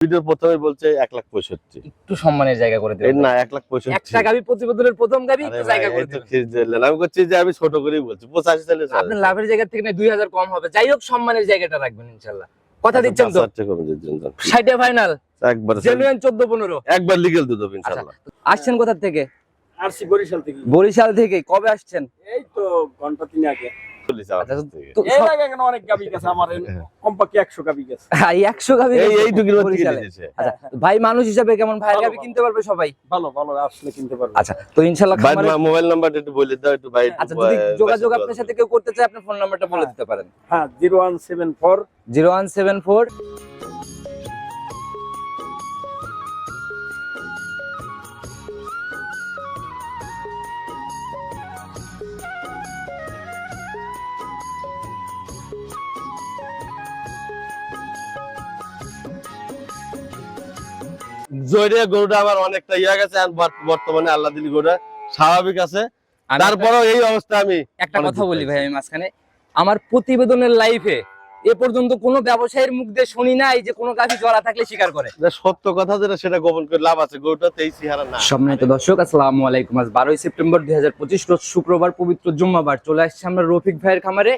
Video প্রথমে বলছে এক লাখ পঁয়ষট্টি। একটু সম্মানের জায়গা করে দেবেন না এক লাখ পঁয়ষট্টি। একটা গাবি প্রতিবেদনের প্রথম গাবি একটু জায়গা করে দেবেন আমি করছি যে আমি ছোট করেই বলছি পঁচাশি সালে আপনার লাভের জায়গা থেকে না দুই হাজার কম হবে। যাই হোক সম্মানের জায়গাটা রাখবেন ইনশাল্লাহ কথা আচ্ছা, দিচ্ছেন তো? ষাটে ফাইনাল একবার জেনুইন চোদ্দ পনেরো। একবার লিগেল দুধ হবে ইনশাল্লাহ আসছেন কোথা থেকে? আসছি বরিশাল থেকে। বরিশাল থেকে কবে আসছেন? এই তো ঘণ্টা তিন আগে। আচ্ছা, বরিশালে। নিয়েছে আচ্ছা ভাই মানুষ হিসাবে কেমন? ভাইয়ের গাবি কিনতে পারবে সবাই? ভালো ভালো আসলে কিনতে পারবে। আচ্ছা তো ইনশাল্লাহ মোবাইল নাম্বারটা একটু বলে দাও একটু ভাই আচ্ছা যদি যোগাযোগ আপনার সাথে কেউ করতে চায় আপনার ফোন নাম্বারটা বলে দিতে পারেন। হ্যাঁ zero one seven four zero one seven four জয়রিয়া গরুটা আমার অনেকটা ইয়া গেছে বর্তমানে আল্লাহ দিলি গরুটা স্বাভাবিক আছে। তারপরেও এই অবস্থা আমি একটা কথা বলি ভাই আমি মাঝখানে। আমার প্রতিবেদনের লাইফে এ পর্যন্ত কোনো ব্যবসায়ীর মুখ দিয়ে শুনি নাই যে কোনো গাভি জড়া থাকলে স্বীকার করে। সত্য কথা যেটা সেটা গোপন করে লাভ আছে গরুটা তেইশ চেহারা না। সম্মানিত দর্শক আসসালামু আলাইকুম। আজ বারোই সেপ্টেম্বর দুই হাজার পঁচিশ রোজ শুক্রবার পবিত্র জুম্মাবার। চলে আসছে আমরা রফিক ভাইয়ের খামারে।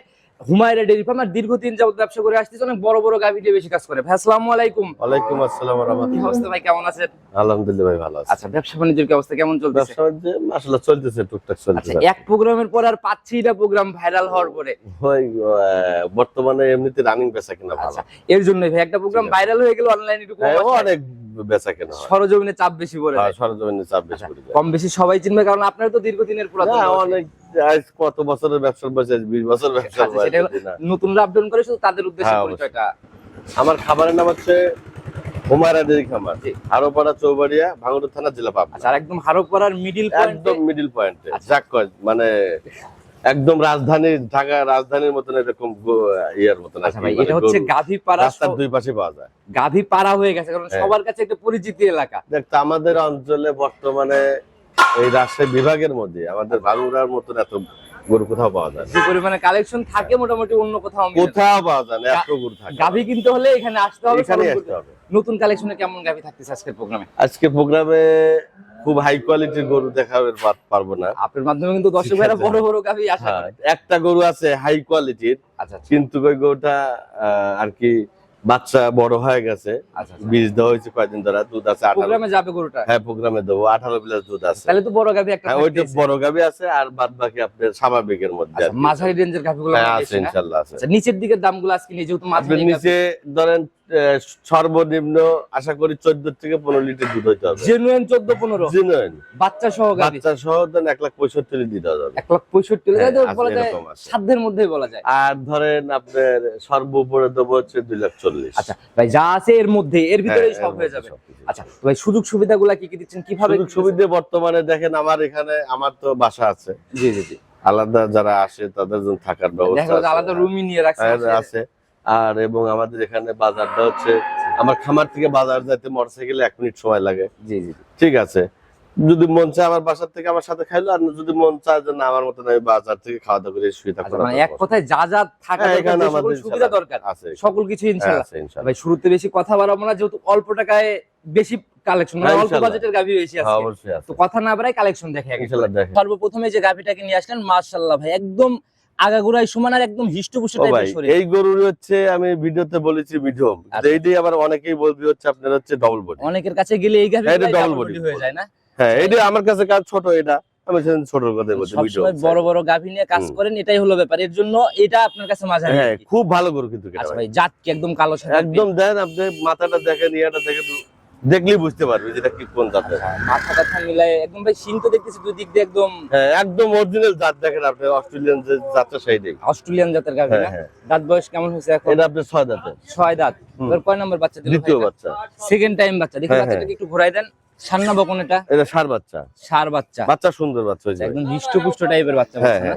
হুমায়রা ডেরি ফার্ম আর দীর্ঘদিন যাবত ব্যবসা করে আসতেছে অনেক বড় বড় গাভি দিয়ে বেশি কাজ করে। ভাই আসসালামু আলাইকুম। ওয়ালাইকুম আসসালাম ওয়া রাহমাতুল্লাহ। অবস্থা ভাই কেমন আছেন? আলহামদুলিল্লাহ ভাই ভালো আছে। আচ্ছা ব্যবসা বাণিজ্যের কি অবস্থা কেমন চলতেছে? ব্যবসা বাণিজ্য আসলে চলতেছে টুকটাক চলছে আচ্ছা এক প্রোগ্রামের পর আর পাচ্ছি না প্রোগ্রাম ভাইরাল হওয়ার পরে। ওই বর্তমানে এমনিতে রানিং বেচা কিনা ভালো। আচ্ছা এর জন্যই ভাই একটা প্রোগ্রাম ভাইরাল হয়ে গেল অনলাইনে একটু কম হ্যাঁ। অনেক বেচা কিনা সরজমিনে চাপ বেশি পড়ে। হ্যাঁ, সরজমিনে চাপ বেশি আচ্ছা, পড়ে কম বেশি সবাই চিনবে কারণ আপনার তো দীর্ঘদিনের পুরাতন অনেক আজ কত বছরের ব্যবসার বয়স বিশ বছর ব্যবসার বয়স নতুনরা করে শুধু তাদের উদ্দেশ্যে হ্যাঁ, পরিচয়টা? আমার খাবারের নাম হচ্ছে হুমায়রা ডেরি খামার জি। চৌবাড়িয়া ভাঙড় থানা জেলা পাবনা। আচ্ছা আর একদম হারোপাড়ার মিডিল একদম মিডিল পয়েন্টে আচ্ছা। মানে একদম রাজধানী ঢাকা রাজধানীর মতন এরকম ইয়ার মতন আচ্ছা মানে এটা হচ্ছে রাস্তার দুই পাশে পাওয়া যায়। গাভীপাড়া হয়ে গেছে কারণ হ্যাঁ। সবার কাছে একটা পরিচিতি এলাকা। দেখতে আমাদের অঞ্চলে বর্তমানে এই রাজশাহী বিভাগের মধ্যে আমাদের ভাঙুরার মতন এত গরু কোথাও পাওয়া যায় না। যে পরিমাণে কালেকশন থাকে মোটামুটি অন্য কোথাও কোথাও পাওয়া যায় না এত গরু থাকে। গাভী কিনতে হলে এখানে আসতে হবে এখানে আসতে হবে। নতুন কালেকশনে কেমন গাভী থাকতেছে আজকের প্রোগ্রামে আজকে প্রোগ্রামে খুব হাই কোয়ালিটির গরু দেখাবে পারব না। আপনার মাধ্যমে কিন্তু দর্শক ঠিক ভাইরা বড় বড় গাভী আশা হ্যাঁ, একটা গরু আছে হাই কোয়ালিটির আচ্ছা আচ্ছা। কিন্তু ওই গরুটা আহ, আর কি বাচ্চা বড় হয়ে গেছে। আচ্ছা আচ্ছা। বীজ দেওয়া হয়েছে কয়েকদিন ধরে দুধ আছে প্রোগ্রামে যাবে গরুটা? হ্যাঁ প্রোগ্রামে দেবো আঠারো প্লাস দুধ আছে। তাহলে তো বড় গাভী একটা হ্যাঁ ওইটা বড় গাবি আছে আর বাদ বাকি আপনার স্বাভাবিকের মধ্যে আচ্ছা। মাঝারি রেঞ্জের গাভীগুলো হ্যাঁ আছে বেশি ইনশাল্লাহ আছে। আচ্ছা নিচের দিকের দামগুলো আজকে নিয়ে যেহেতু মাঝারি নিচে ধরেন আহ, সর্বনিম্ন আশা করি চোদ্দ থেকে পনেরো লিটার দুধ হইতে হবে। জেনুইন চোদ্দ পনেরো? Genuine। বাচ্চা সহ বাচ্চা সহ দেন এক লাখ পঁয়ষট্টি দিতে হবে। এক লাখ পঁয়ষট্টি হ্যাঁ, বলা যায় সাধ্যের মধ্যেই বলা যায়। আর ধরেন আপনার সর্বোপরে দেবো হচ্ছে দুই লাখ চল্লিশ। আচ্ছা ভাই যা আছে এর মধ্যে এর ভিতরেই হ্যাঁ, সব হয়ে যাবে। আচ্ছা ভাই সুযোগ সুবিধাগুলো কি কি দিচ্ছেন? কীভাবে সুযোগ সুবিধা বর্তমানে দেখেন আমার এখানে আমার তো বাসা আছে। জি জি জি। আলাদা যারা আসে তাদের জন্য থাকার ব্যবস্থা আলাদা রুমই নিয়ে রাখছে হ্যাঁ, আছে। আর এবং আমাদের এখানে বাজারটা হচ্ছে আমার খামার থেকে বাজার যাইতে মোটরসাইকেলে এক মিনিট সময় লাগে। জি জি। ঠিক আছে? যদি মন চায় আমার বাসার থেকে আমার সাথে খাইলো আর যদি মন চায় যে না আমার মতন আমি বাজার থেকে খাওয়া দাওয়া করে শুয়ে আচ্ছা, মানে এক কথায় যা যা থাকা হ্যাঁ, দরকার, এখানে আমাদের সুবিধা দরকার। আছে সকল কিছু হ্যাঁ, ইনশাল্লাহ ভাই শুরুতে বেশি কথা বাড়াবো না যেহেতু অল্প টাকায় বেশি কালেকশন মানে হ্যাঁ, অল্প বাজেটের গাভি বেশি হ্যাঁ, আছে অবশ্যই তো কথা না বাড়াই কালেকশন দেখে দেখেন সর্বপ্রথমে যে গাভিটাকে নিয়ে আসলেন মার্শাল্লাহ ভাই একদম আগাগোড়াই সমান আর একদম হিষ্টপুষ্ট টাইপের শরীর। এই গরুর হচ্ছে আমি ভিডিওতে বলেছি মিডিয়াম আচ্ছা। এইটাই আবার অনেকেই বলবি হচ্ছে আপনার হচ্ছে ডবল বডি অনেকের কাছে গেলে এই গাভি হ্যাঁ, double body। হয়ে যায় না? হ্যাঁ এইটা আমার কাছে কাজ ছোট এটা? আমি ছোট কথা বলছি বড় বড় গাভি নিয়ে কাজ করেন এটাই হলো ব্যাপার। এর জন্য এটা আপনার কাছে মাঝারি হ্যাঁ খুব ভালো গরু কিন্তু এটা আচ্ছা ভাই। জাত কি একদম কালো সাদা একদম দেন আপনি মাথাটা দেখেন ইয়াটা দেখেন দেখলেই বুঝতে পারবে যেটা কি কোন জাতের। মাথা টাথা মিলায় একদম ভাই সিং তো দেখতেছি দুই দিক দিয়ে একদম হ্যাঁ একদম অরিজিনাল জাত দেখেন আপনি অস্ট্রেলিয়ান যে জাতটা সেই দিক। অস্ট্রেলিয়ান জাতের গাভি হ্যাঁ না? হ্যাঁ দাঁত বয়স কেমন হয়েছে এখন? এটা আপনি দাঁত। এবার কয় নম্বর বাচ্চা দিল দ্বিতীয় বাচ্চা। সেকেন্ড টাইম বাচ্চা। দেখি হ্যাঁ, বাচ্চাটাকে একটু ঘোরাই দেন। সান্না বকন এটা এটা সার বাচ্চা। সার বাচ্চা। বাচ্চা সুন্দর বাচ্চা একদম হিষ্টপুষ্ট টাইপের বাচ্চা হ্যাঁ, বাচ্চা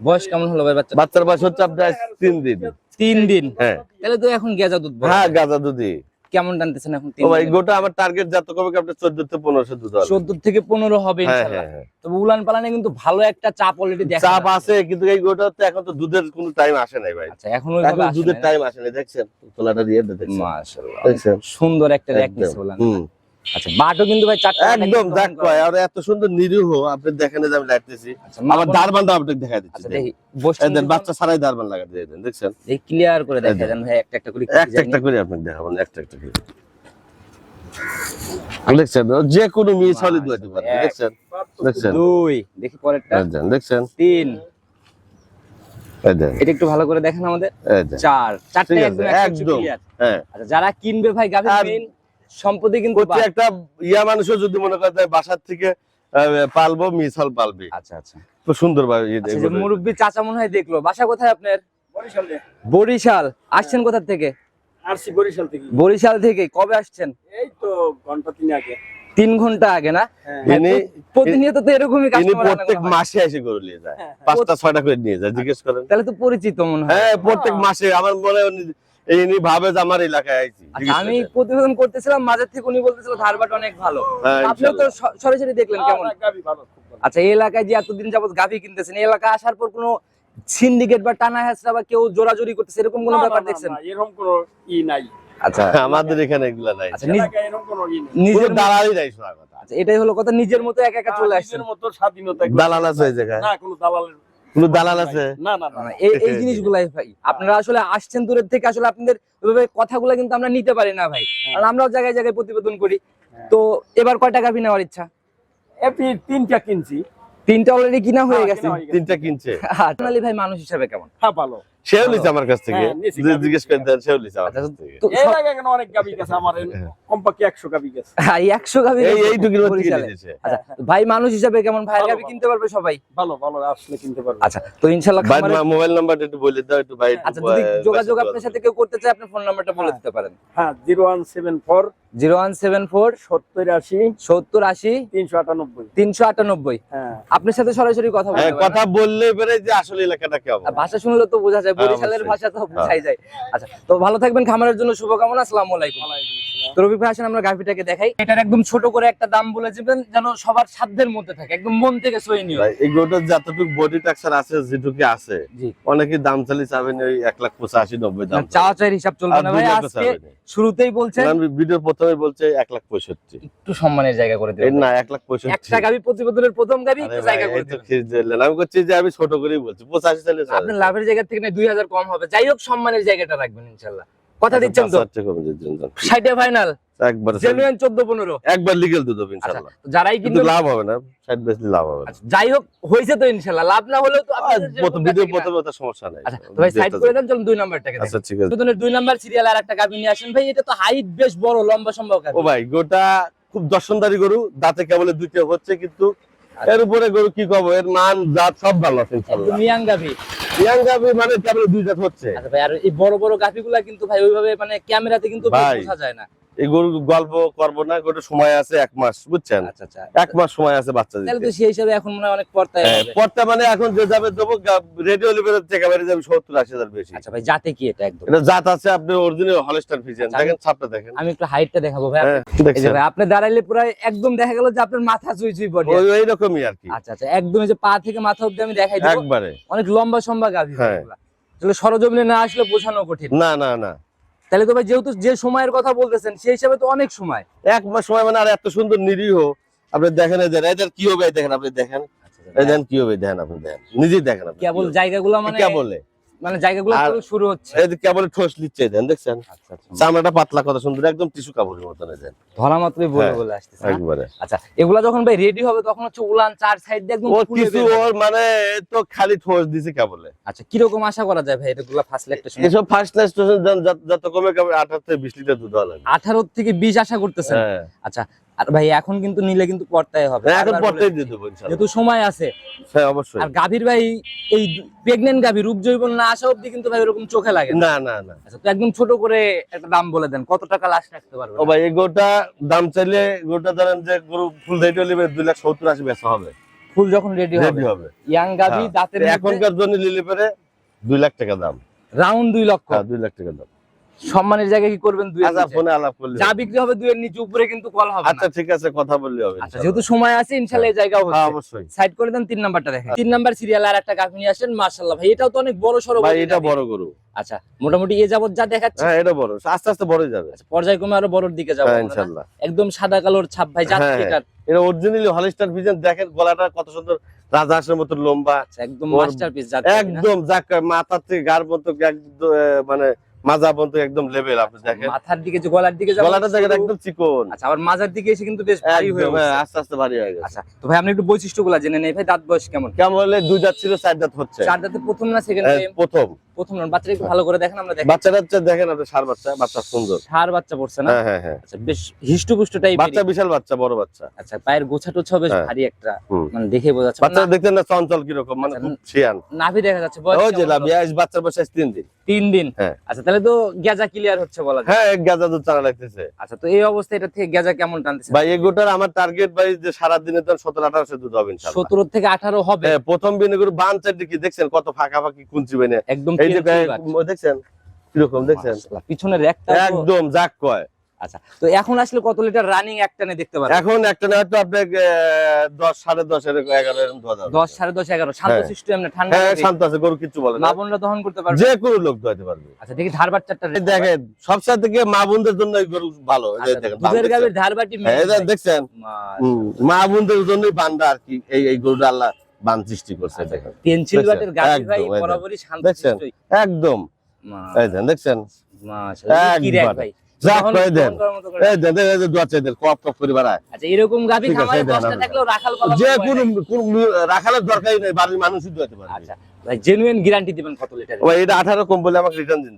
বয়স কেমন হলো ভাই বাচ্চা বাচ্চার বয়স হচ্ছে আপনার তিন দিন। তিন দিন? হ্যাঁ। তাহলে তো এখন গেজা দুধ হ্যাঁ গাজা দুধি কেমন টানতেছেন এখন ও ভাই গোটা আমার টার্গেট যত কমে আপনার চোদ্দ থেকে পনেরোশো দুধ হবে। চোদ্দ থেকে পনেরো হবে হ্যাঁ হ্যাঁ হ্যাঁ। তবে উলান পালানে কিন্তু ভালো একটা চাপ অলরেডি দেখা চাপ আছে কিন্তু এই গোটা তো এখন তো দুধের কোনো টাইম আসে নাই ভাই। আচ্ছা এখন ওইভাবে আসে দুধের টাইম আসে নাই দেখছেন? তোলাটা দিয়ে দেখছেন? মাশাআল্লাহ দেখছেন? সুন্দর একটা র্যাক উলান। আচ্ছা বাটও কিন্তু ভাই চারটা একদম দেখ কয় আর এত সুন্দর নিরীহ আপনি দেখেন যে আমি লাইতেছি আচ্ছা আবার দারবানটা আপনাকে দেখা দিচ্ছি আচ্ছা দেখি। বসছেন বাচ্চা সারাই দারবান লাগাতে দেন দেখছেন? ক্লিয়ার করে দেখা এই ভাই একটা একটা করে একটা একটা করে আপনাকে দেখাবো একটা একটা করে। দেখছেন? যে কোনো দুয়াতে পারে দেখছেন? দেখছেন? দুই দেখি পরেরটা। দেখছেন? তিন। এটা একটু ভালো করে দেখেন আমাদের। চার। চারটে একদম একদম। হ্যাঁ। আচ্ছা যারা কিনবে ভাই গাভী আর- মেইন সম্পত্তি কিন্তু একটা ইয়া মানুষও যদি মনে করে যে বাসার থেকে পালবো মিস হল পালবে। আচ্ছা আচ্ছা। খুব সুন্দর ভাবে আচ্ছা মুরব্বী চাচা মনে হয় দেখল। বাসা কোথায় আপনার? বরিশাল আসছেন কোথা থেকে? বরিশাল থেকে। বরিশাল থেকে। কবে আসছেন? এই তো ঘণ্টা তিন আগে। তিন ঘণ্টা আগে না? হ্যাঁ। হ্যাঁ, ইনি- প্রতিনিয়ত তো এরকমই প্রত্যেক মাসে এসে গরু নিয়ে যায়। পাঁচটা ছয়টা করে নিয়ে যায় জিজ্ঞেস করেন। তাহলে তো পরিচিত মনে হয়। হ্যাঁ প্রত্যেক মাসে। আমার মনে হয় ইনি ভাবে যে আমার এলাকায় আইছি আচ্ছা, আমি প্রতিবেদন করতেছিলাম মাঝের থেকে উনি বলতেছিল ধারবাট অনেক ভালো। হ্যাঁ, আপনিও তো সরাসরি দেখলেন কেমন? না, গাভী ভালো খুব ভালো। আচ্ছা এই এলাকায় যে এতদিন যাবত গাভী কিনতেছেন এই এলাকায় আসার পর কোনো সিন্ডিকেট বা টানা হ্যাচড়া বা কেউ জোরাজোরি করতেছে এরকম কোনো ব্যাপার দেখছেন? না, এরকম কোনো ই নাই। আচ্ছা। আমাদের এখানে এগুলা নাই। আচ্ছা নিজ- এলাকায় এরকম কোনো ই নেই। নিজের কোনো দালালি নাই শোনা কথা। আচ্ছা এটাই হলো কথা নিজের মতো একা একা চলে নিজের মতো স্বাধীনতা দালাল আছে জায়গায়। না কোনো দালালের কোনো দালাল আছে? না না না এই এই জিনিসগুলাই ভাই। আপনারা আসলে আসছেন দূরের থেকে আসলে আপনাদের ওইভাবে কথাগুলো কিন্তু আমরা নিতে পারি না ভাই। কারণ আমরাও জায়গায় জায়গায় প্রতিবেদন করি। তো এবার কয় টাকা নেওয়ার ইচ্ছা? এপি তিনটা কিনছি। তিনটা অলরেডি কিনা হয়ে হ্যাঁ, গেছে। তিনটা কিনছে। আপনালি ভাই মানুষ হিসাবে কেমন? হ্যাঁ ভালো। সেও নিছে আমার কাছ থেকে। হ্যাঁ, নিছি, যদি জিজ্ঞেস করে দেন সেও নিছে আমার আচ্ছা, কাছ থেকে। এই সব- কেন অনেক গাবি গেছে আমার কমপক্ষে একশো গাবি গেছে। হ্যাঁ, এই একশো এই এই টুকির মধ্যে থেকে আচ্ছা ভাই মানুষ হিসাবে কেমন গাভী ভালো। কিনতে পারবে সবাই? ভালো ভালো আসলে কিনতে পারব। আচ্ছা তো ইনশাল্লাহ ভাই মোবাইল নাম্বারটা একটু বলে দাও একটু ভাই আচ্ছা যদি যোগাযোগ আপনার সাথে কেউ করতে চায় ফোন নাম্বারটা বলে হ্যাঁ। দিতে পারেন। হ্যান zero one seven four zero one seven four সত্তর আশি সত্তর আশি তিনশো আটানব্বই। তিনশো আটানব্বই। হ্যাঁ। আপনার সাথে সরাসরি কথা হ্যাঁ, কথা বললে পরে যে আসলে এলাকাটা কেমন? ভাষা শুনলে তো বোঝা যায় বরিশালের ভাষা তো বুঝাই যায়। আচ্ছা তো ভালো থাকবেন খামারের জন্য শুভকামনা আসসালামু আলাইকুম। তো রবি ভাই আসেন আমরা গাভিটাকে দেখাই। এটার একদম ছোট করে একটা দাম বলে দিবেন যেন সবার সাধ্যের মধ্যে থাকে একদম মন থেকে সহনীয় ভাই, এই গরুটার যতটুকু বডি টাক্সার আছে যেটুকু আছে অনেকে দাম চালি চাবেন ওই এক লাখ পঁচাশি নব্বই দাম চাইর হিসাব চলবে না ভাই আজকে শুরুতেই বলছেন। ভিডিও প্রথমে বলছে এক লাখ পঁয়ষট্টি। একটু সম্মানের জায়গা করে দেবেন। না এক লাখ পঁয়ষট্টি। একটা গাভি প্রতিবেদনের প্রথম গাভি জায়গা করে দেবেন। আমি করছি যে আমি ছোট করেই বলছি পঁচাশি চালে আপনার লাভের জায়গা থেকে না দুই হাজার কম হবে। যাই হোক সম্মানের জায়গাটা রাখবেন ইনশাল্লাহ। কথা দিচ্ছেন তো? ষাটে ফাইনাল একবার জেনুইন চোদ্দ পনেরো। একবার লিগেল দুধ হবে আচ্ছা যারাই কিন্তু লাভ হবে না ষাট বেশি লাভ হবে আচ্ছা, যাই হোক হয়েছে তো ইনশাল্লাহ লাভ না হলেও তো প্রথম ভিডিও। প্রথমে তো সমস্যা নাই। আচ্ছা তো ভাই সাইড করে দেন চলুন দুই নাম্বারটাকে আচ্ছা ঠিক আছে। প্রথমে দুই নাম্বার সিরিয়াল আর একটা গাভি নিয়ে আসেন। ভাই এটা তো হাইট বেশ বড় লম্বা সম্ভব ও ভাই গোটা খুব দর্শনদারি গরু দাঁতে কেবল দুইটা হচ্ছে কিন্তু আচ্ছা। এর উপরে গরু কি কব এর মান জাত সব ভালো আছে ইনশাল্লাহ একদম ইয়াং গাবি মানে কেবল দুই জাত হচ্ছে। আচ্ছা ভাই আর এই বড় বড় গাফিগুলা কিন্তু ভাই ওইভাবে মানে ক্যামেরাতে কিন্তু বোঝা যায় না। এই গরু গল্প করব না সময় আছে এক মাস বুঝছেন? আচ্ছা আচ্ছা। এক মাস সময় আছে বাচ্চা তাহলে দিতে। সেই হিসাবে এখন মনে অনেক হ্যাঁ, মানে এখন যে যাবে দেবো রেডিও থেকে যাবে সত্তর আশি হাজার বেশি। আচ্ছা ভাই কি এটা একদম? এটা জাত আছে আপনি অরিজিনাল হলস্টার দেখেন ছাপটা দেখেন। আমি একটু হাইটটা দেখাবো ভাই। হ্যাঁ, আপনি দাঁড়াইলে পুরো একদম দেখা গেল যে আপনার মাথা চুই চুই বডি ওই ওই রকমই আর কি। আচ্ছা আচ্ছা একদম যে পা থেকে মাথা অব্দি আমি দেখাই দিব। একবারে। অনেক লম্বা সম্বা গাভি হ্যাঁ। সরজমিনে না আসলে বোঝানো কঠিন। না না না। তাহলে তো ভাই যেহেতু যে সময়ের কথা বলতেছেন সেই হিসাবে তো অনেক সময়। এক মাস সময় মানে আর এত সুন্দর নিরীহ। আপনি দেখেন এদের এদের কি হবে দেখেন আপনি দেখেন। এদের কি হবে দেখেন আপনি দেখেন। নিজেই দেখেন আপনি কেবল জায়গাগুলো মানে কে বলে মানে জায়গাগুলো শুরু হচ্ছে। এই কেবল ঠোস লিচ্ছে দেন দেখছেন? আচ্ছা আচ্ছা। চামড়াটা পাতলা কথা সুন্দর একদম টিস্যু কাপড়ের মতন দেন। ধরা মাত্রই বলে হ্যাঁ, বলে আসতেছে একবারে। আচ্ছা এগুলা যখন ভাই রেডি হবে তখন হচ্ছে উলান চার সাইড দিয়ে একদম কিছু ওর মানে তো খালি ঠোস দিছে কেবলে। আচ্ছা কীরকম আশা করা যায় ভাই এগুলা ফার্স্ট শুনে এসব ফার্স্ট যত কমে কমে আঠারো থেকে বিশ লিটার দুধ লাগবে। আঠারো থেকে বিশ আশা করতেছেন? হ্যাঁ। আচ্ছা আর ভাই এখন কিন্তু নিলে কিন্তু পড়তাই হবে। হ্যাঁ, এখন বারবার দিয়ে দেবো যেহেতু সময় আছে। হ্যাঁ অবশ্যই। আর গাভীর ভাই এই প্রেগনেন্ট গাভী রূপ জৈবন না আসা অব্দি কিন্তু ভাই এরকম চোখে লাগে না। না না আচ্ছা তো একদম ছোট করে একটা দাম বলে দেন কত টাকা লাস্ট রাখতে পারবেন ও ভাই এই গোটা দাম চাইলে গোটা ধরেন যে গরু ফুল দাইতে নিবে দুই লাখ সত্তর আশি বেচা হবে। ফুল যখন রেডি হবে রেডি হবে। ইয়াং গাভী হ্যাঁ। দাঁতের এখনকার জন্য নিলে পরে দুই লাখ টাকা দাম। রাউন্ড দুই লক্ষ। হ্যাঁ দুই লাখ টাকা দাম। সম্মানের জায়গায় কি করবেন দুই আচ্ছা ফোনে আলাপ করলে যা বিক্রি হবে দুইয়ের নিচে উপরে কিন্তু কল হবে আচ্ছা ঠিক আছে কথা বললে হবে আচ্ছা যেহেতু সময় আছে ইনশাল্লাহ এই হ্যাঁ। হচ্ছে অবশ্যই। সাইড করে দেন তিন নাম্বারটা দেখেন। তিন নাম্বার সিরিয়াল আর একটা গাভী নিয়ে আসেন মাশাআল্লাহ। ভাই এটাও তো অনেক বড় সড়ো ভাই এটা বড় গরু। আচ্ছা মোটামুটি এ যাবত যা দেখাচ্ছে। হ্যাঁ এটা বড়। আস্তে আস্তে বড় যাবে। আচ্ছা, পর্যায়ক্রমে আরও বড়র দিকে যাব হ্যাঁ ইনশাআল্লাহ একদম সাদা কালোর ছাপ ভাই হ্যাঁ, এটার। এটা অরিজিনালি হলিস্টার ভিজন দেখেন গলাটা কত সুন্দর। রাজহাঁসের মতো লম্বা। আচ্ছা, একদম মাস্টারপিস যাচ্ছে একদম যাক মাথার থেকে গার পর্যন্ত একদম মানে মাজা পর্যন্ত একদম লেভেল আপনি দেখেন। মাথার দিকে যে গলার দিকে যাব গলাটা দেখেন একদম চিকন। আচ্ছা আবার মাজার দিকে এসে কিন্তু বেশ ভারী হয়ে হ্যাঁ, আস্তে আস্তে ভারী হয়ে গেছে। আচ্ছা তো ভাই আপনি একটু বৈশিষ্ট্যগুলো জেনে নেই। ভাই দাঁত বয়স কেমন? কেমন হলে দুই দাঁত ছিল চার দাঁত হচ্ছে। চার দাঁতে প্রথম না সেকেন্ড প্রথম। প্রথম বাচ্চাটা একটু ভালো করে দেখেন আমরা দেখেন। বাচ্চাটা হচ্ছে দেখেন আপনি সার বাচ্চা বাচ্চা সুন্দর। সার বাচ্চা পড়ছে না? হ্যাঁ হ্যাঁ হ্যাঁ। আচ্ছা বেশ হিষ্টপুষ্ট টাইপের বাচ্চা বিশাল বাচ্চা বড় বাচ্চা। আচ্ছা পায়ের গোছা টোছা বেশ হ্যাঁ। ভারী একটা মানে দেখে বোঝা যাচ্ছে। বাচ্চা দেখতেন না চঞ্চল কীরকম? মানে আচ্ছা, খুব শিয়ান নাভি দেখা যাচ্ছে বয়স ওই যে হলো? লাভিয়া বাচ্চার বয়স আজ দিন। দিন? হ্যাঁ। আচ্ছা তাহলে তো গেজা ক্লিয়ার হচ্ছে বলা যায়। হ্যাঁ গাঁজা দুধ চারা লাগতেছে। আচ্ছা তো এই অবস্থায় এটা থেকে গেজা কেমন টানতেছে? ভাই এগুলোটার আমার টার্গেট ভাই যে সারা দিনে তো সতেরো আঠারোশো দুধ হবে ইনশাল্লাহ সতেরো থেকে আঠারো হবে? হ্যাঁ, প্রথম দিন এগুলো বান চারটি কি দেখছেন কত ফাঁকা ফাঁকি কুঞ্চি বেনে। একদম এই যে দেখছেন? কীরকম দেখছেন? পিছনের একটা একদম যাক কয়। আচ্ছা তো এখন আসলে কত লিটার রানিং একটানে দেখতে এখন একটা না হয়তো আপনি দশ সাড়ে দশ এরকম এগারো এরকম ধোয়া যাবে। দশ সাড়ে দশ এগারো শান্ত হ্যাঁ। শিষ্ট এমনি ঠান্ডা হ্যাঁ। শান্ত আছে গরু কিচ্ছু বলে না। মা বোনরা দহন করতে পারবে? যে কোনো লোক ধোয়াতে পারবে। আচ্ছা দেখি ধার বাচ্চাটা এই দেখেন সবসাথে থেকে মা বোনদের জন্য গরু ভালো। আচ্ছা, দেখেন দুধের দেখছেন? গাভীর ধার বাটি হ্যাঁ, দেখছেন? মা- বোনদের জন্যই বান্দা আর কি এই এই গরুটা আল্লাহ বান সৃষ্টি করছে আচ্ছা, দেখেন। পেন্সিল বাটের গাভী ভাই একদম, একদম। বরাবরই শান্ত দেখছেন? একদম। এই মাশাআল্লাহ, কি ভাই। বাড়ায়। আচ্ছা আচ্ছা জেনুইন গ্যারান্টি দিবেন কত লিটার ওই এটা আঠারো কম বলে আমাকে রিটার্ন দিন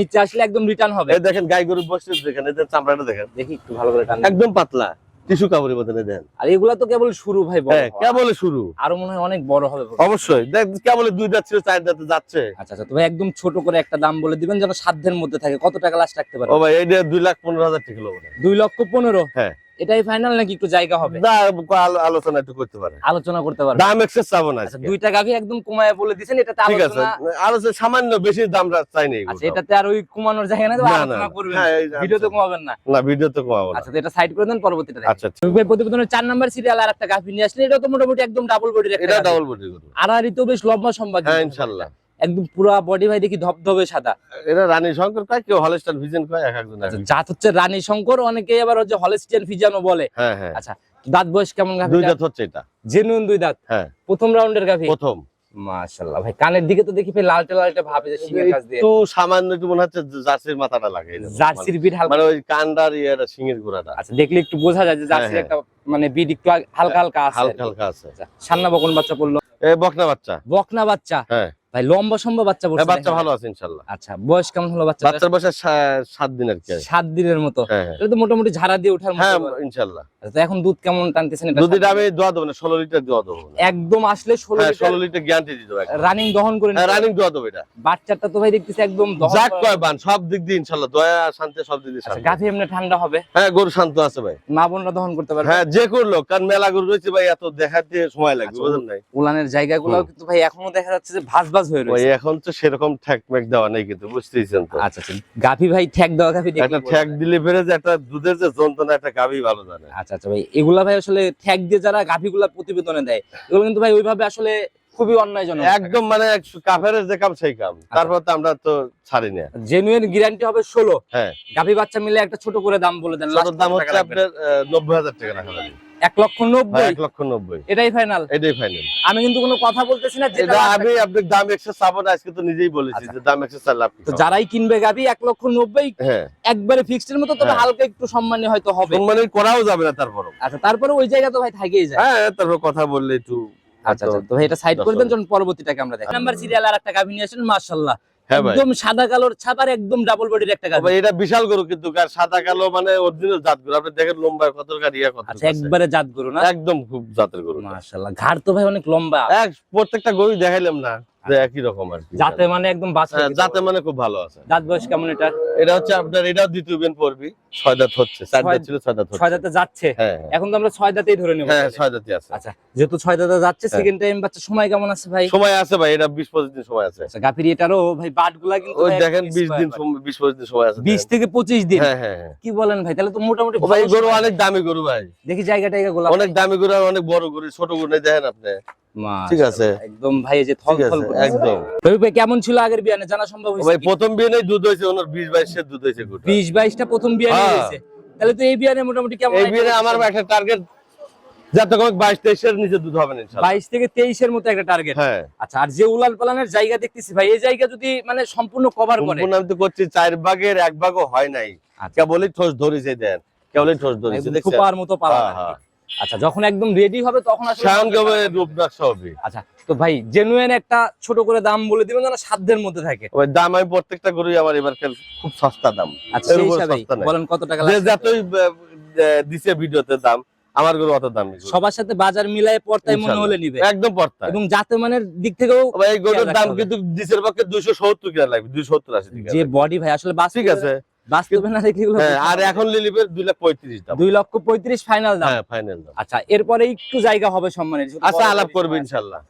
নিচে আসলে একদম রিটার্ন হবে। দেখেন গাই গরু বসে দেখেন এদের চামড়াটা দেখেন। দেখি একটু ভালো করে টান একদম পাতলা। টিস্যু কাপড়ের বদলে দেন। আর এগুলা তো কেবল শুরু ভাই বড় হ্যাঁ কেবল শুরু। আরও মনে হয় অনেক বড় হবে অবশ্যই। দেখ কেবল দুই দাঁত ছিল চার দাঁতে যাচ্ছে। আচ্ছা আচ্ছা তুমি একদম ছোট করে একটা দাম বলে দিবেন যেন সাধ্যের মধ্যে থাকে। কত টাকা লাস্ট রাখতে পারে ও ভাই এইটা দুই লাখ পনেরো হাজার হলো দুই লক্ষ পনেরো? হ্যাঁ। এটাই ফাইনাল নাকি একটু জায়গা হবে? আলোচনা একটু করতে পারে। আলোচনা করতে পারে দাম এক্সেস চাবো না আচ্ছা। দুইটা গাভি একদম কমায় বলে দিছেন এটাতে ঠিক আছে। আলোচনা সামান্য বেশি দাম চাই নেই আচ্ছা এটাতে আর ওই কমানোর জায়গা তো না, আলোচনা করবেন। হ্যাঁ, ভিডিওতে আলোচনা। কমাবেন না। না ভিডিও তো কমাবো না। আচ্ছা তো এটা সাইড করে দেন পরবর্তীটা আচ্ছা আচ্ছা। ভাই প্রতিবেদনের চার নাম্বার সিরিয়াল আর একটা গাভি নিয়ে আসলে এটা তো মোটামুটি একদম ডাবল বডির একটা এটা ডাবল বডি গরু। আড়াআড়ি তো বেশ লম্বা সম্বাদ হ্যাঁ ইনশাল্লাহ একদম পুরা বডি ভাই দেখি ধবধবে সাদা। এটা রানী শঙ্কর কয়? কেউ হলস্টার ভিজন কয়? এক একজন এক আচ্ছা জাত হচ্ছে রানী শঙ্কর অনেকে আবার হচ্ছে হলস্টিয়ান ফিজানো বলে। হ্যাঁ হ্যাঁ। আচ্ছা দাঁত বয়স কেমন গাভি দুই দাঁত হচ্ছে এটা। জেনুইন দুই দাঁত? হ্যাঁ। প্রথম রাউন্ডের গাভি? প্রথম। মাশাআল্লাহ ভাই কানের দিকে তো দেখি লালটে লালটে ভাবে যে সিংহের কাছ দিয়ে। একটু সামান্য একটু মনে হচ্ছে জার্সির মাথাটা লাগে। জার্সির বিট হালকা মানে ওই কান্ডার ইয়েটা সিংহের গোড়াটা। আচ্ছা দেখলে একটু বোঝা যায় যে জার্সির হ্যাঁ, একটা মানে বিট একটু হালকা হালকা আছে। হালকা হালকা আছে। আচ্ছা, সান্না বকন বাচ্চা পড়ল। এ বকনা বাচ্চা। বকনা বাচ্চা? হ্যাঁ। ভাই লম্বা সম্ভব বাচ্চা হ্যাঁ, পড়ছে বাচ্চা ভালো আছে ইনশাল্লাহ। আচ্ছা বয়স কেমন হলো বাচ্চা বাচ্চার বয়স? সা- সাত দিন আর কি সাত দিনের মতো। হ্যাঁ হ্যাঁ। এটা তো মোটামুটি ঝাড়া দিয়ে ওঠার মতো হ্যাঁ এবার। ইনশাল্লাহ। আচ্ছা, তো এখন দুধ কেমন টানতেছেন এটা দুদিন আমি দোয়া দেবো না ষোলো লিটার দোয়া দেবো একদম আসলে ষোলো হ্যাঁ লিটার ষোলো লিটার গ্যারান্টি দিয়ে দেবো একদম। রানিং দহন করে হ্যাঁ রানিং দোয়া দেবো এটা। বাচ্চাটা তো ভাই দেখতেছি একদম দহন যাক কয় বান সব দিক দিয়ে ইনশাল্লাহ দয়া শান্তি সব দিক দিয়ে আচ্ছা শান্তি। গাভি এমনি ঠান্ডা হবে? হ্যাঁ গরু শান্ত আছে ভাই। মা বোনরা দহন করতে পারবে? হ্যাঁ যে করল কারণ মেলা গরু রয়েছে ভাই এত দেখাতে সময় লাগবে আচ্ছা, বুঝলেন নাই? উলানের জায়গাগুলো হুম। কিন্তু ভাই এখনও দেখা যাচ্ছে যে ভাজ ভাজ হয়ে রয়েছে। এখন তো সেরকম ঠ্যাক ম্যাক দেওয়া নেই কিন্তু বুঝতেইছেন তো। আচ্ছা আচ্ছা। গাভি ভাই ঠ্যাক দেওয়া গাভি দেখি একটা ঠ্যাক দিলে ফেরে যে একটা দুধের যে যন্ত্রণা একটা গাভী ভালো জানে। আচ্ছা আচ্ছা ভাই এগুলা ভাই আসলে ঠ্যাক দিয়ে যারা গাভিগুলা প্রতিবেদনে দেয় এগুলো কিন্তু ভাই ওইভাবে আসলে খুবই অন্যায়জনক। একদম মানে কাফের যে কাম সেই কাম তারপর তো আমরা তো ছাড়ি না। জেনুইন গ্যারান্টি হবে ষোলো। হ্যাঁ। গাভি বাচ্চা মিলে একটা ছোট করে দাম বলে দেন ছোট দাম হচ্ছে আপনার নব্বই হাজার টাকা রাখা যাবে এক লক্ষ হ্যাঁ, নব্বই এক লক্ষ নব্বই। এটাই ফাইনাল এটাই ফাইনাল আমি কিন্তু কোনো কথা বলতেছি না যেটা আমি আপনার দাম একশো চাবো না আজকে তো নিজেই বলেছি আচ্ছা। যে দাম একশো চার লাভ তো যারাই কিনবে গাভি এক লক্ষ নব্বই হ্যাঁ। একবারে ফিক্সড এর মতো তবে হ্যাঁ। হালকা একটু সম্মানী হয়তো হবে। সম্মানের করাও যাবে না তারপরও। আচ্ছা তারপরে ওই জায়গা তো ভাই থাকেই যায়। হ্যাঁ তারপর কথা বললে একটু আচ্ছা আচ্ছা। তো এটা সাইড করে দেন দশ যখন পরবর্তীটাকে আমরা দেখি নাম্বার সিরিয়াল আর একটা গাভি নিয়ে আসেন মাশাআল্লাহ। হ্যাঁ একদম সাদা কালোর ছাপার একদম ডাবল বডির একটা গাড়ি। এটা বিশাল গরু কিন্তু সাদা কালো মানে অরিজিনাল জাত গরু আপনি দেখেন লম্বা কত ইয়া কত আচ্ছা একবারে জাত গরু না? একদম খুব জাতের গরু। মাশাআল্লাহ ঘাড় তো ভাই অনেক লম্বা। এক প্রত্যেকটা গরু দেখাইলাম না। একই রকম আর কি যাতে মানে একদম বাচ্চা হ্যাঁ, যাতে মানে খুব ভালো আছে। দাঁত বয়স কেমন এটা? এটা হচ্ছে আপনার এটাও দ্বিতীয় বিন পড়বি ছয় দাঁত হচ্ছে চার দাঁত ছিল ছয় দাঁত ছয় দাঁতে যাচ্ছে? হ্যাঁ হ্যাঁ। এখন তো আমরা ছয় দাঁতেই ধরে নেব হ্যাঁ ছয় দাঁতই আছে। আচ্ছা যেহেতু ছয় দাঁতে যাচ্ছে। সেকেন্ড টাইম বাচ্চা সময় কেমন আছে ভাই? সময় আছে ভাই এটা দিন সময় আছে। আচ্ছা এটারও ভাই বাটগুলা কিন্তু ওই দেখেন একদম বিশ দিন সময় আছে বাট। বিশ থেকে পঁচিশ দিন? হ্যাঁ হ্যাঁ হ্যাঁ। কি বলেন ভাই তাহলে তো মোটামুটি ভাই গরু অনেক দামি গরু ভাই। দেখি জায়গা টাইগা গোলা অনেক দামি গরু আর অনেক বড় গরু ছোট গরু দেখেন আপনি। ঠিক আছে। একদম ভাই যে থল থল একদম। রবি ভাই কেমন ছিল আগের বিয়ানে? জানা সম্ভব হয়েছে ভাই প্রথম দুধ ওনার প্রথম বিয়ানে হ্যাঁ। তাহলে তো এই বিয়ানে মোটামুটি কেমন এই idea আমার একটা টার্গেট যাতে কমে বাইশ তেইশের নিচে দুধ হবে না থেকে তেইশের মতো একটা টার্গেট হ্যাঁ। আচ্ছা আর যে উলান পালানের জায়গা দেখতেছি ভাই এই জায়গা যদি মানে সম্পূর্ণ কভার করে। সম্পূর্ণ আমি তো করছি চার ভাগের এক ভাগও হয় নাই। আচ্ছা। কেবলই ঠোস ধরেছে দেন কেবলই ঠোস ধরেছে দেখছেন? মতো পালা হ্যাঁ। আচ্ছা যখন একদম রেডি হবে তখন হবে। আচ্ছা তো ভাই জেনুইন একটা ছোট করে দাম বলে দিবেন যেন সাধ্যের মধ্যে থাকে। ওই দাম আমি প্রত্যেকটা গরুই আমার এবার খুব সস্তা দাম। আচ্ছা। বলেন কত টাকা যতই দিছে ভিডিওতে দাম আমার গরু অত দাম সবার সাথে বাজার মিলায় মনে। হলে নিবে। একদম পড়তা এবং জাতে মানের দিক থেকেও এই গরুর দাম কিন্তু পক্ষে দুইশো সত্তর কিনা লাগবে যে বডি ভাই আসলে ঠিক আছে। বাস্তবে না দেখে এগুলো হ্যাঁ আর এখন লিলিপের দুই লাখ পঁয়ত্রিশ দাম। দুই লক্ষ পঁয়ত্রিশ ফাইনাল দাম। হ্যাঁ ফাইনাল দাম। আচ্ছা এরপরে একটু জায়গা হবে সম্মানের আচ্ছা আলাপ করবে সময় ইনশাল্লাহ।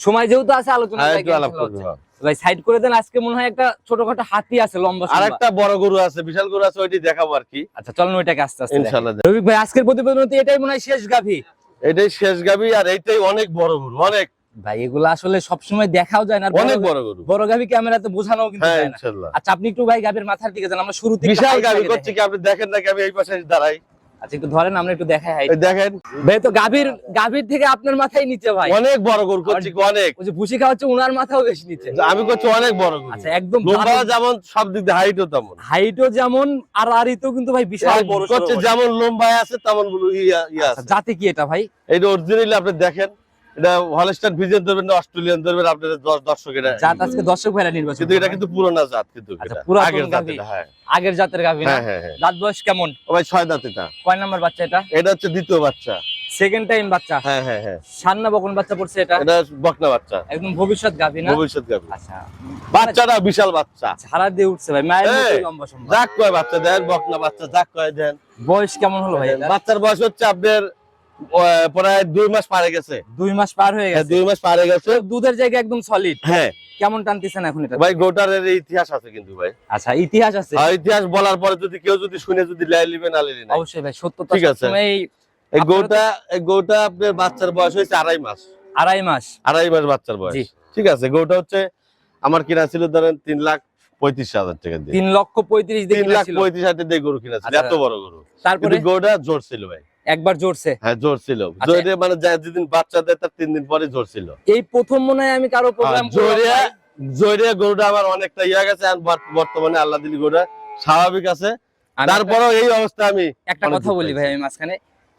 সময় যেহেতু আছে আলোচনা হ্যাঁ আলাপ করবে হ্যাঁ। ভাই সাইড করে দেন আজকে মনে হয় একটা ছোটখাটো হাতি আছে লম্বা আর একটা বড় গরু আছে বিশাল গরু আছে ওইটি দেখাবো আর কি। আচ্ছা চলুন ওইটাকে আস্তে আস্তে রবিক ভাই আজকের প্রতিবেদন এটাই মনে হয় শেষ গাভী। এটাই শেষ গাবি আর এইটাই অনেক বড় গরু অনেক। ভাই এগুলো আসলে সবসময় দেখাও যায় না অনেক বড় গরু। বড় গাভী ক্যামেরাতে বোঝানো কিন্তু হ্যাঁ যায় না। আচ্ছা আপনি একটু ভাই গাভীর মাথার দিকে যান আমরা শুরুতে বিশাল গাবি করছে। কি? আপনি দেখেন না আমি এই পাশে দাঁড়াই। আচ্ছা একটু ধরেন আমরা একটু দেখাই এই দেখেন। ভাই তো গাভীর গাভীর থেকে আপনার মাথায় নিচে ভাই। অনেক বড় গরু করছি কি? অনেক। ওই যে ভুসি খাওয়া হচ্ছে উনার মাথাও বেশি নিচে। আমি করছি অনেক বড় গরু। আচ্ছা একদম লম্বা যেমন সব দিক দিয়ে হাইটও তেমন। হাইটও যেমন আর আরিতেও কিন্তু ভাই বিশাল বড় করছে যেমন লম্বা আছে তেমন ইয়া ইয়া আচ্ছা, আছে। জাতে কি এটা ভাই? এটা অরিজিনালি আপনি দেখেন। এটা হলস্টার ভিজেন ধরবেন না অস্ট্রেলিয়ান ধরবেন আপনাদের দশ দর্শক এটা জাত আজকে দর্শক ভাইরা নির্বাচন কিন্তু এটা কিন্তু পুরোনো জাত কিন্তু আচ্ছা, আগের জাত হ্যাঁ। আগের জাতের গাভী না? হ্যাঁ হ্যাঁ হ্যাঁ। দাঁত বয়স কেমন? ও ভাই ছয় দাঁত এটা। কয় নাম্বার বাচ্চা এটা? এটা হচ্ছে দ্বিতীয় বাচ্চা। সেকেন্ড টাইম বাচ্চা? হ্যাঁ হ্যাঁ হ্যাঁ। সান্না বকন বাচ্চা পড়ছে এটা? এটা বকনা বাচ্চা। একদম ভবিষ্যৎ গাভী না? ভবিষ্যৎ গাভী। আচ্ছা। বাচ্চাটা বিশাল বাচ্চা। ছাড়া দিয়ে উঠছে ভাই মায়ের লম্বা সম্ভব যাক কয় বাচ্চা দেন বকনা বাচ্চা যাক কয় দেন। বয়স কেমন হলো ভাই বাচ্চার বয়স হচ্ছে আপনার আহ, প্রায় দুই মাস পারে গেছে। দুই মাস পার হয়ে হ্যাঁ গেছে। দুই মাস পারে গেছে। দুধের জায়গা একদম সলিড হ্যাঁ। কেমন টানতেছেন এখন এটা? ভাই গোটারের ইতিহাস আছে কিন্তু ভাই। আচ্ছা ইতিহাস আছে? ইতিহাস বলার পরে যদি কেউ যদি শুনে যদি লাই লিবে না না অবশ্যই ভাই সত্যতা ঠিক আছে। এই গোটা এই গোটা আপনার বাচ্চার বয়স হয়েছে আড়াই মাস। আড়াই মাস। আড়াই মাস বাচ্চার বয়স। ঠিক আছে গোটা হচ্ছে আমার কিনা ছিল ধরেন তিন লাখ পঁয়ত্রিশ হাজার টাকা দিয়ে। তিন লক্ষ পঁয়ত্রিশ তিন লাখ পঁয়ত্রিশ হাজার দিয়ে গরু কিনা ছিল আচ্ছা। এত বড় গরু। তারপরে? গোটা জোর ছিল ভাই। একবার জোরছে। হ্যাঁ জোর ছিল আচ্ছা। জোরে মানে যা- যেদিন বাচ্চা দেয় তার তিন দিন পরে জোর ছিল এই প্রথম মনে হয় আমি কারও প্রোগ্রাম জোরে জোরে গরুটা আমার অনেকটা ইয়া গেছে আর বর্তমানে আল্লাহ দিলি গরুটা স্বাভাবিক আছে। তারপরেও এই অবস্থা আমি একটা কথা বলি ভাই আমি মাঝখানে।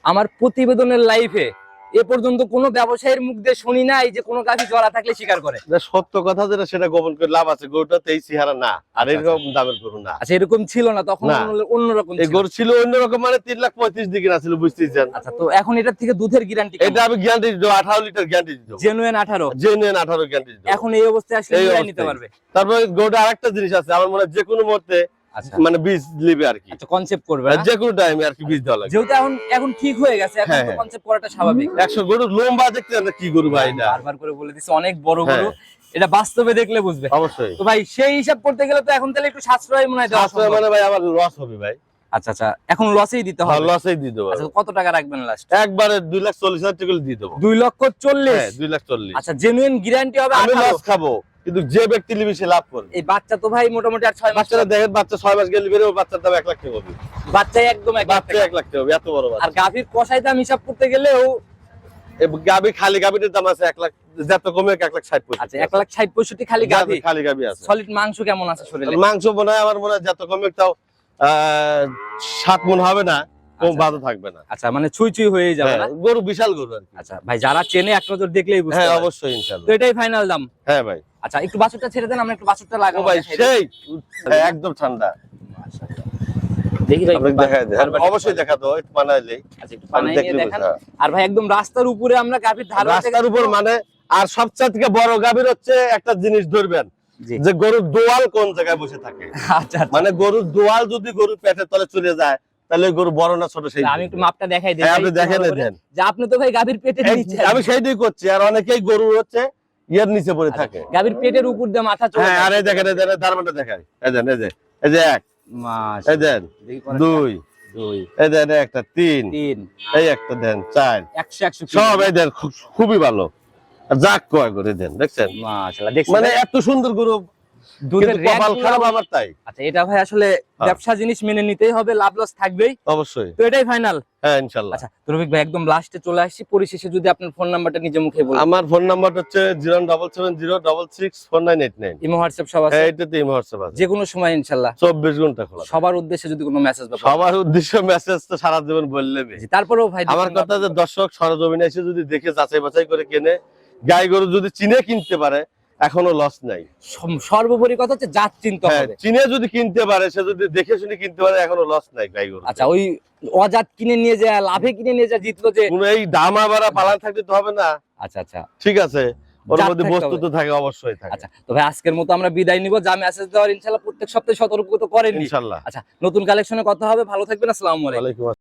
আমার প্রতিবেদনের লাইফে এ পর্যন্ত কোনো ব্যবসায়ীর মুখ দিয়ে শুনি নাই যে কোনো গাভী জড়া থাকলে স্বীকার করে। সত্য কথা যেটা সেটা গোপন করে লাভ আছে। গরুটা এই চেহারা না আর আচ্ছা, এরকম দামের গরু না। আচ্ছা এরকম ছিল না তখন অন্যরকম এই গরু ছিল অন্যরকম মানে তিন লাখ পঁয়ত্রিশ দিকে না ছিল বুঝতেছেন আচ্ছা তো এখন এটার থেকে দুধের গ্যারান্টি এটা আমি গ্যারান্টি দিতে আঠারো লিটার গ্যারান্টি দিতে জেনুইন আঠারো? জেনুয়েন আঠারো গ্যারান্টি এখন এই অবস্থায় আসলে। নিতে পারবে। তারপরে গরুটা আরেকটা জিনিস আছে আমার মনে হয় যে কোনো মুহূর্তে মানে বীজ নেবে আর কি আচ্ছা কনসেপ্ট করবে যে কোনো টাইমে আর কি বীজ দেওয়া লাগে যেহেতু এখন এখন ঠিক হয়ে গেছে এখন হ্যাঁ, তো হ্যাঁ। কনসেপ্ট করাটা স্বাভাবিক। একশো গরু লম্বা দেখতে না কি গরু ভাই এটা। বারবার করে বলে দিছে অনেক বড় হ্যাঁ। গরু। এটা বাস্তবে দেখলে বুঝবে। অবশ্যই। তো ভাই সেই হিসাব করতে গেলে তো এখন তাহলে একটু সাশ্রয় মনে হয় সাশ্রয়। মানে ভাই আমার লস হবে ভাই। আচ্ছা আচ্ছা এখন লসেই দিতে হ্যাঁ হবে। লসেই দিয়ে দেবো। আচ্ছা কত টাকা রাখবেন লাস্ট একবারে দুই লাখ চল্লিশ হাজার টাকা দিয়ে দেবো। দুই লক্ষ চল্লিশ? হ্যাঁ দুই লাখ চল্লিশ। আচ্ছা জেনুইন গ্যারান্টি হবে আমি লস খাব। কিন্তু যে ব্যক্তি নিবে সে লাভ করবে। এই বাচ্চা তো ভাই মোটামুটি আর ছয় মাস দেখেন বাচ্চা ছয় মাস গেলে বেরোবে বাচ্চার দাম এক লাখ টাকা হবে। বাচ্চাই একদম এক লাখ বাচ্চা টাকা। এক লাখ টাকা হবে এত বড় আর গাভীর কষাই দাম হিসাব করতে গেলেও গাবি খালি গাভীর দাম আছে এক লাখ যত কমে এক লাখ ষাট পঁয়ষট্টি। এক লাখ ষাট পঁয়ষট্টি খালি গাভী। খালি গাবি আছে। সলিড মাংস কেমন আছে শরীরে? মাংস মনে হয় আমার মনে হয় যত কমে তাও আহ, সাত মন হবে না। কম আচ্ছা। থাকবে না। আচ্ছা মানে ছুঁই ছুঁই হয়ে যাবে হ্যাঁ, না? গরু বিশাল গরু আর আচ্ছা ভাই যারা চেনে এক নজর দেখলেই বুঝতে হ্যাঁ। অবশ্যই তো ইনশাআল্লাহ এটাই ফাইনাল দাম। হ্যাঁ ভাই। আচ্ছা একটু বাছুরটা ছেড়ে দেন আমরা একটু বাছুরটা লাগাবো ভাই সেই একদম ঠান্ডা। দেখি ভাই একটু বানাইলে আচ্ছা একটু দেখান। আর ভাই একদম রাস্তার উপরে আমরা গাভীর ধার রাস্তার উপর মানে আর সবচেয়ে থেকে বড় গাভীর হচ্ছে একটা জিনিস ধরবেন যে গরুর দোয়াল কোন জায়গায় বসে থাকে। আচ্ছা আচ্ছা। মানে গরুর দোয়াল যদি গরুর পেটের তলে চলে যায় তাহলে গরু বড় না ছোট সেই আমি একটু মাপটা দেখাই দিই হ্যাঁ, আপনি দেখেন দেন যে আপনি তো ভাই গাভীর নিচে আমি সেইটাই করছি আর অনেকেই গরু হচ্ছে ইয়ের নিচে পড়ে থাকে। গাভীর পেটের উপর দিয়ে মাথা চলে হ্যাঁ আর দেখেন এই দেখেন দেখাই। এই দেন এই যে এই যে এক। এই দেন দুই। দুই। এই দেন একটা তিন। তিন। এই একটা দেন চার। সব এই দেন খুবই ভালো। যাক কয় করে দেন দেখছেন? মাশাআল্লাহ দেখছি মানে এত সুন্দর গরু দুধের কপাল খারাপ আমার তাই। আচ্ছা এটা ভাই আসলে হ্যাঁ। ব্যবসা জিনিস মেনে নিতেই হবে লাভ লস থাকবেই। অবশ্যই। তো এটাই ফাইনাল হ্যাঁ ইনশাল্লাহ। আচ্ছা তো রফিক ভাই একদম লাস্টে চলে আসছি। পরিশেষে যদি আপনার ফোন নাম্বারটা নিজে মুখে বলেন। আমার ফোন নাম্বার হচ্ছে ইমো হোয়াটসঅ্যাপ সব আছে? এইটাতে এই হোয়াটসঅ্যাপ আছে। যে কোনো সময় ইনশাল্লাহ। চব্বিশ ঘণ্টা খোলা সবার উদ্দেশ্যে যদি কোনো মেসেজ বা সবার উদ্দেশ্য মেসেজ তো সারা জীবন বললে তারপরেও ভাই আমার কথা যে দর্শক সরজমিনে এসে যদি দেখে যাচাই বাছাই করে কেনে গাই গরু যদি চিনে কিনতে পারে এখনও লস নাই। সর্বোপরি কথা হচ্ছে জাত চিনতে হ্যাঁ হবে। চিনে যদি কিনতে পারে সে যদি দেখে শুনে কিনতে পারে এখনও লস নাই গাই গরু আচ্ছা ওই অজাত কিনে নিয়ে যায় লাভে কিনে নিয়ে যায় জিতলো যে কোনো এই দামা বাড়া পালান থাকতে তো হবে না। আচ্ছা আচ্ছা। ঠিক আছে ওর মধ্যে বস্তু তো থাকে অবশ্যই থাকে। আচ্ছা তো ভাই আজকের মতো আমরা বিদায় নিব। যা মেসেজ দেওয়ার প্রত্যেক সপ্তাহে সতর্ক তো করেননি ইনশাল্লাহ। আচ্ছা নতুন কালেকশনে কথা হবে। ভালো থাকবেন আসসালামু আলাইকুম। আসসালাম